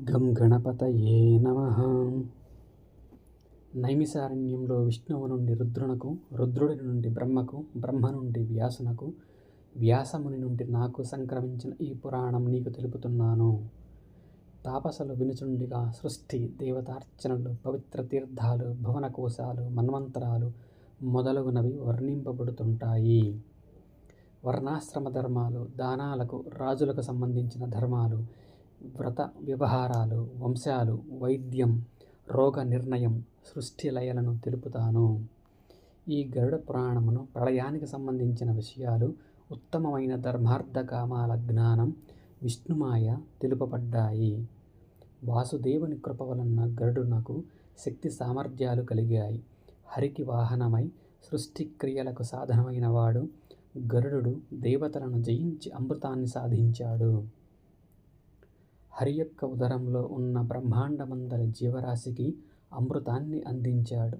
గం గణపతయే నమ. నైమిసారణ్యంలో విష్ణువు నుండి రుద్రునకు రుద్రుడి నుండి బ్రహ్మకు బ్రహ్మ నుండి వ్యాసునకు వ్యాసముని నుండి నాకు సంక్రమించిన ఈ పురాణం నీకు తెలుపుతున్నాను. తాపసలు వినుచుండిగా సృష్టి దేవతార్చనలు పవిత్ర తీర్థాలు భువనకోశాలు మన్వంతరాలు మొదలగునవి వర్ణింపబడుతుంటాయి. వర్ణాశ్రమ ధర్మాలు దానాలకు రాజులకు సంబంధించిన ధర్మాలు వ్రత వ్యవహారాలు వంశాలు వైద్యం రోగ నిర్ణయం సృష్టి లయలను తెలుపుతాను. ఈ గరుడ పురాణమును ప్రళయానికి సంబంధించిన విషయాలు ఉత్తమమైన ధర్మార్థ కామాల జ్ఞానం విష్ణుమాయ తెలుపబడ్డాయి. వాసుదేవుని కృప వలన గరుడునకు శక్తి సామర్థ్యాలు కలిగాయి. హరికి వాహనమై సృష్టి క్రియలకు సాధనమైన వాడు గరుడు దేవతలను జయించి అమృతాన్ని సాధించాడు. హరి యొక్క ఉదరంలో ఉన్న బ్రహ్మాండమందరి జీవరాశికి అమృతాన్ని అందించాడు.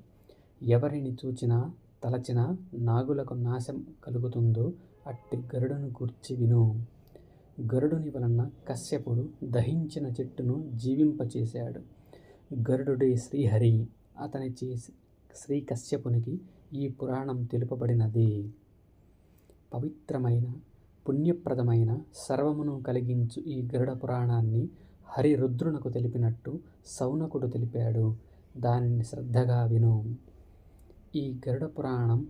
ఎవరిని చూచినా తలచిన నాగులకు నాశం కలుగుతుందో అట్టి గరుడును గూర్చి విను. గరుడుని వలన కశ్యపుడు దహించిన చెట్టును జీవింపచేశాడు. గరుడుడే శ్రీహరి అతని చేసి శ్రీ కశ్యపునికి ఈ పురాణం తెలుపబడినది. పవిత్రమైన పుణ్యప్రదమైన సర్వమును కలిగించు ఈ గరుడ పురాణాన్ని హరి రుద్రునకు తెలిపినట్టు సౌనకుడు తెలిపాడు. దానిని శ్రద్ధగా విను. ఈ గరుడ పురాణం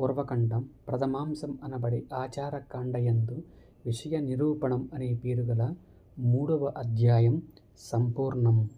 పూర్వఖండం ప్రథమాంశం అనబడే ఆచారకాండయందు విషయ నిరూపణం అనే పేరు గల మూడవ అధ్యాయం సంపూర్ణం.